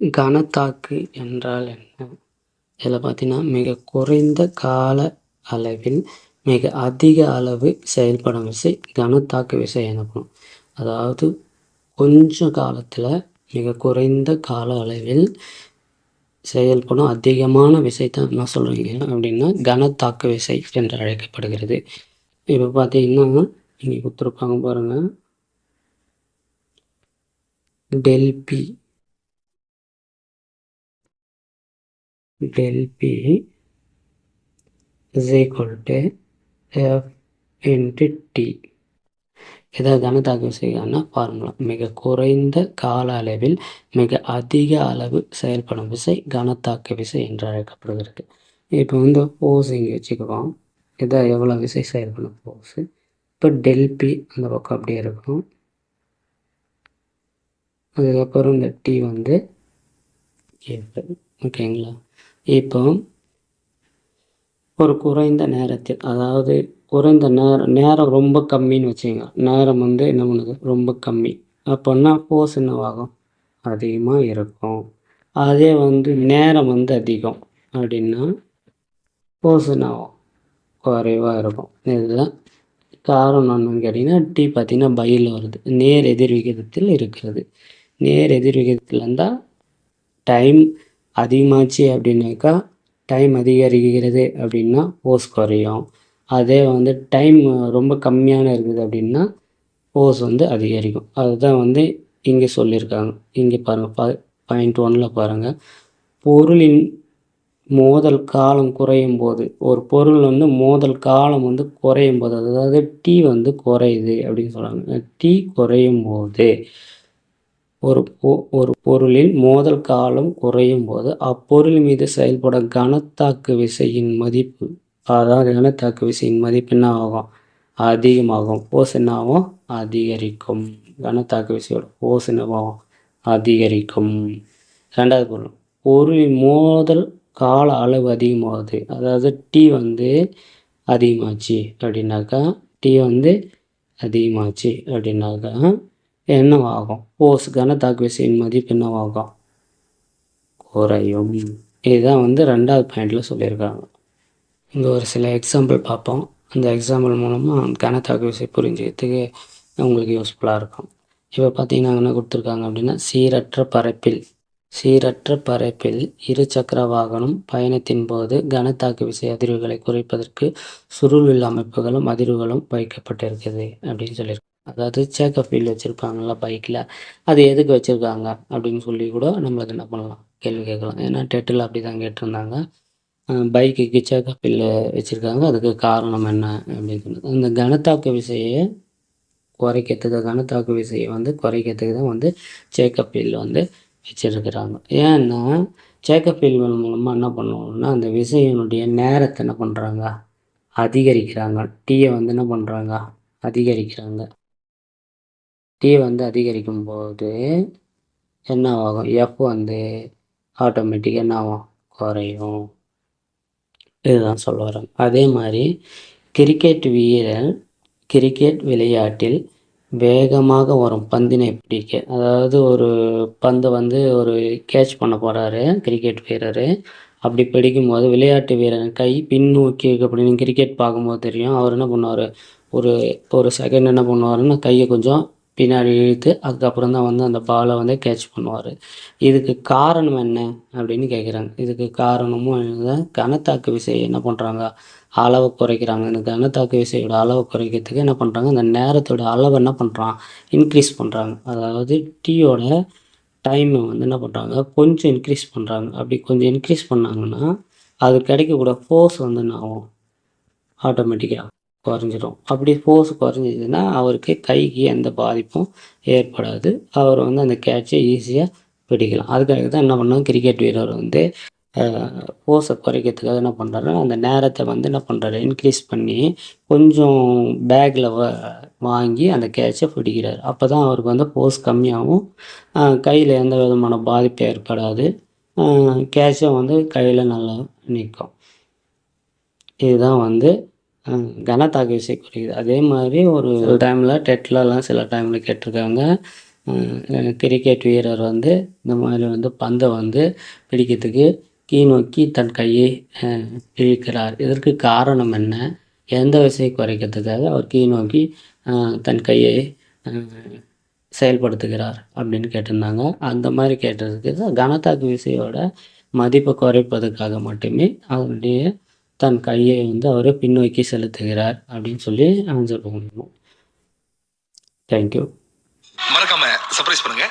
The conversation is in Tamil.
கனத்தாக்கு என்றால் என்ன? இதில் பார்த்தீங்கன்னா, மிக குறைந்த கால அளவில் மிக அதிக அளவு செயல்படும் விசை கனத்தாக்கு விசை எனப்படும். அதாவது கொஞ்ச காலத்தில் மிக குறைந்த கால அளவில் செயல்படும் அதிகமான விசை என்ன சொல்கிறீங்க அப்படின்னா கனத்தாக்கு விசை என்று அழைக்கப்படுகிறது. இப்போ பார்த்தீங்கன்னா, இங்கே கொடுத்துருப்பாங்க பாருங்கள் Delphi del P is equal to F into T. இதான் கனத்தாக்கு விசைக்கான ஃபார்முலா மிக குறைந்த கால அளவில் மிக அதிக அளவு செயல்படும் விசை கனத்தாக்க விசை என்று அழைக்கப்படுகிறது. இப்போ வந்து ஃபோர்ஸ் இங்கே வச்சுக்குவோம் இதை எவ்வளோ விசை செயல்படும் ஃபோர்ஸு இப்போ டெல்பி அந்த பக்கம் அப்படியே இருக்கும் அதுக்கப்புறம் இந்த டி வந்து ஓகேங்களா? இப்போ ஒரு குறைந்த நேரத்தில் அதாவது குறைந்த நேரம் நேரம் ரொம்ப கம்மின்னு வச்சுங்க. நேரம் வந்து என்ன பண்ணுது? ரொம்ப கம்மி. அப்போன்னா ஃபோர்ஸ் என்னவாகும்? அதிகமாக இருக்கும். அதே வந்து நேரம் வந்து அதிகம். அப்படின்னா ஃபோர்ஸ் என்னவாகும்? குறைவாக இருக்கும். இதுதான் காரணம் என்னன்னு கேட்டிங்கன்னா டி பார்த்திங்கன்னா பயில் வருது. நேர் எதிர் விகிதத்தில் இருக்கிறது. நேர் எதிர் விகிதத்தில் இருந்தால் டைம் அதிகமாச்சு அப்படின்னாக்கா டைம் அதிகரிக்கிறது அப்படின்னா ஃபோர்ஸ் குறையும். அதே வந்து டைம் ரொம்ப கம்மியான இருக்குது அப்படின்னா ஃபோர்ஸ் வந்து அதிகரிக்கும். அதுதான் வந்து இங்கே சொல்லியிருக்காங்க. இங்கே பாருங்கள் ப பாயிண்ட் ஒனில் பாருங்கள் பொருளின் மோதல் காலம் குறையும் போது ஒரு பொருள் வந்து மோதல் காலம் வந்து குறையும் போது அதாவது டீ வந்து குறையுது அப்படின்னு சொல்கிறாங்க டீ குறையும் போது ஒரு ஒரு பொருளில் மோதல் காலம் குறையும் போது அப்பொருள் மீது செயல்படும் கனத்தாக்கு விசையின் மதிப்பு அதாவது கனத்தாக்கு விசையின் மதிப்பு என்ன ஆகும் அதிகமாகும். போஸ் என்ன ஆகும் அதிகரிக்கும். கனத்தாக்கு விசையோட ஃபோர்ஸ் என்னவாகும்? அதிகரிக்கும். ரெண்டாவது பொருள் பொருளின் மோதல் கால அளவு அதிகமாகுது. அதாவது டி வந்து அதிகமாச்சு அப்படின்னாக்கா டி வந்து அதிகமாச்சு அப்படின்னாக்கா என்னவாகும்? போஸ் கனத்தாக்கு விசையின் மதிப்பு என்னவாகும்? குறையும். இதுதான் வந்து ரெண்டாவது பாயிண்டில் சொல்லியிருக்காங்க. இங்கே ஒரு சில எக்ஸாம்பிள் பார்ப்போம். அந்த எக்ஸாம்பிள் மூலமாக கனத்தாக்கு விசை புரிஞ்சுக்கிறதுக்கு உங்களுக்கு யூஸ்ஃபுல்லாக இருக்கும். இப்போ பார்த்தீங்கன்னா என்ன கொடுத்துருக்காங்க அப்படின்னா சீரற்ற பரப்பில் சீரற்ற பரப்பில் இரு சக்கர வாகனம் பயணத்தின் போது கனத்தாக்கு விசை அதிர்வுகளை குறைப்பதற்கு சுருள்வில் அமைப்புகளும் அதிர்வுகளும் வைக்கப்பட்டிருக்குது அப்படின்னு சொல்லியிருக்காங்க. அதாவது சேக்கப் வீல் வச்சுருப்பாங்கள்ல பைக்கில் அது எதுக்கு வச்சுருக்காங்க? அப்படின்னு சொல்லி கூட நம்மளுக்கு என்ன பண்ணலாம்? கேள்வி கேட்கலாம். ஏன்னா டெட்டில் அப்படி தான் கேட்டிருந்தாங்க. பைக்குக்கு சேக்கப் வீல் வச்சுருக்காங்க. அதுக்கு காரணம் என்ன அப்படின்னு சொன்னது இந்த கனத்தாக்கு விசையை குறைக்கிறதுக்கு கனத்தாக்கு விசையை வந்து குறைக்கிறதுக்கு தான் வந்து சேக்கப் வீல் வந்து வச்சுருக்குறாங்க. ஏன்னா சேக்கப் வீல் மூலமாக என்ன பண்ணுவோம்னா அந்த விசையினுடைய நேரத்தை என்ன பண்ணுறாங்க அதிகரிக்கிறாங்க. டீயை வந்து என்ன பண்ணுறாங்க அதிகரிக்கிறாங்க. டி வந்து அதிகரிக்கும் போது என்ன ஆகும் எஃப் வந்து ஆட்டோமேட்டிக்காக என்ன ஆகும் குறையும். இதுதான் சொல்ல வரேன். அதே மாதிரி கிரிக்கெட் வீரர் கிரிக்கெட் விளையாட்டில் வேகமாக வரும். பந்தினை பிடிக்க. அதாவது ஒரு பந்தை வந்து ஒரு கேட்ச் பண்ண போகிறாரு கிரிக்கெட் வீரர். அப்படி பிடிக்கும்போது விளையாட்டு வீரர் கை பின்னோக்கி அப்படின்னு கிரிக்கெட் பார்க்கும்போது தெரியும். அவர் என்ன பண்ணுவார்? ஒரு ஒரு செகண்ட் என்ன பண்ணுவாருன்னா கையை கொஞ்சம் பின்னாடி இழுத்து அதுக்கப்புறம் தான் வந்து அந்த பாலை வந்து கேட்ச் பண்ணுவார். இதுக்கு காரணம் என்ன அப்படின்னு கேட்குறாங்க இதுக்கு காரணமும் கனத்தாக்கு விசையை என்ன பண்ணுறாங்க அளவை குறைக்கிறாங்க. இந்த கனத்தாக்கு விசையோட அளவை குறைக்கிறதுக்கு என்ன பண்ணுறாங்க அந்த நேரத்தோட அளவை என்ன பண்ணுறான் இன்க்ரீஸ் பண்ணுறாங்க அதாவது டீயோட டைமை வந்து என்ன பண்ணுறாங்க கொஞ்சம் இன்க்ரீஸ் பண்ணுறாங்க அப்படி கொஞ்சம் இன்க்ரீஸ் பண்ணாங்கன்னா அது கிடைக்கக்கூட ஃபோர்ஸ் வந்து என்ன ஆகும்? ஆட்டோமேட்டிக்காக குறைஞ்சிடும். அப்படி ஃபோர்ஸ் குறைஞ்சிதுன்னா அவருக்கு கைக்கு எந்த பாதிப்பும் ஏற்படாது. அவர் வந்து அந்த கேட்சை ஈஸியாக பிடிக்கலாம். அதுக்காக தான் என்ன பண்ணோம் கிரிக்கெட் வீரர் வந்து ஃபோர்ஸை குறைக்கிறதுக்காக என்ன பண்ணுறாருன்னா அந்த நேரத்தை வந்து என்ன பண்ணுறாரு இன்க்ரீஸ் பண்ணி கொஞ்சம் பேக்கில் வாங்கி அந்த கேட்சை பிடிக்கிறார். அப்போ தான் அவருக்கு வந்து ஃபோர்ஸ் கம்மியாகவும் கையில் எந்த விதமான பாதிப்பு ஏற்படாது. கேட்சும் வந்து கையில் நல்லா நிற்கும் இதுதான் வந்து கனத்தாக்கு விசை குறையுது அதே மாதிரி ஒரு டைமில் டெட்லலாம் சில டைமில் கேட்டிருக்காங்க. கிரிக்கெட் வீரர் வந்து இந்த மாதிரி வந்து பந்தை வந்து பிடிக்கிறதுக்கு கீழ் நோக்கி தன் கையை இழுக்கிறார். இதற்கு காரணம் என்ன? எந்த விசையை குறைக்கிறதுக்காக அவர் கீழ் நோக்கி தன் கையை செயல்படுத்துகிறார் அப்படின்னு கேட்டிருந்தாங்க. அந்த மாதிரி கேட்டதுக்கு கனத்தாக்கு விசையோட மதிப்பை குறைப்பதற்காக மட்டுமே அவருடைய தன் கையை வந்து அவர் பின்னோக்கி செலுத்துகிறார் அப்படின்னு சொல்லி ஆன்சர் பண்ணணும் தேங்க்யூ மறக்காம சர்ப்ரைஸ் பண்ணுங்க.